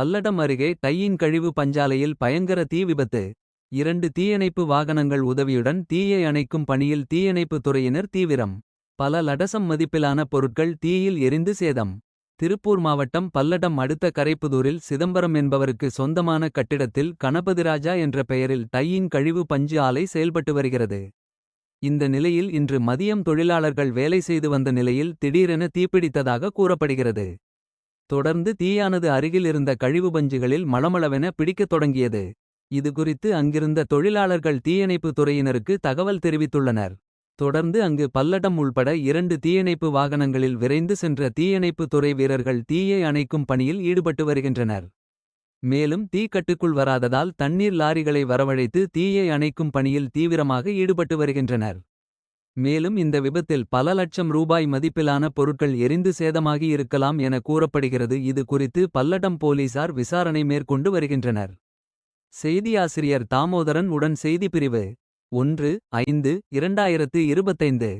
பல்லடம் அருகே டையின் கழிவு பஞ்சாலையில் பயங்கர தீ விபத்து. இரண்டு தீயணைப்பு வாகனங்கள் உதவியுடன் தீயை அணைக்கும் பணியில் தீயணைப்பு துறையினர் தீவிரம். பல லடசம் மதிப்பிலான பொருட்கள் தீயில் எரிந்து சேதம். திருப்பூர் மாவட்டம் பல்லடம் அடுத்த கரைப்புதூரில் சிதம்பரம் என்பவருக்கு சொந்தமான கட்டிடத்தில் கணபதிராஜா என்ற பெயரில் டையின் கழிவு பஞ்சு ஆலை செயல்பட்டு வருகிறது. இந்த நிலையில் இன்று மதியம் தொழிலாளர்கள் வேலை செய்து வந்த நிலையில் திடீரென தீப்பிடித்ததாக கூறப்படுகிறது. தொடர்ந்து தீயானது அருகில் இருந்த கழிவு பஞ்சுகளில் மளமளவென பிடிக்கத் தொடங்கியது. இதுகுறித்து அங்கிருந்த தொழிலாளர்கள் தீயணைப்பு துறையினருக்கு தகவல் தெரிவித்துள்ளனர். தொடர்ந்து அங்கு பல்லடம் உள்பட இரண்டு தீயணைப்பு வாகனங்களில் விரைந்து சென்ற தீயணைப்பு துறை வீரர்கள் தீயை அணைக்கும் பணியில் ஈடுபட்டு வருகின்றனர். மேலும் தீ கட்டுக்குள் வராததால் தண்ணீர் லாரிகளை வரவழைத்து தீயை அணைக்கும் பணியில் தீவிரமாக ஈடுபட்டு வருகின்றனர். மேலும் இந்த விபத்தில் பல லட்சம் ரூபாய் மதிப்பிலான பொருட்கள் எரிந்து சேதமாகி இருக்கலாம் என கூறப்படுகிறது இது குறித்து பல்லடம் போலீசார் விசாரணை மேற்கொண்டு வருகின்றனர். செய்தியாசிரியர் தாமோதரன் உடன் செய்திப்பிரிவு. ஒன்று ஐந்து இரண்டாயிரத்து இருபத்தைந்து.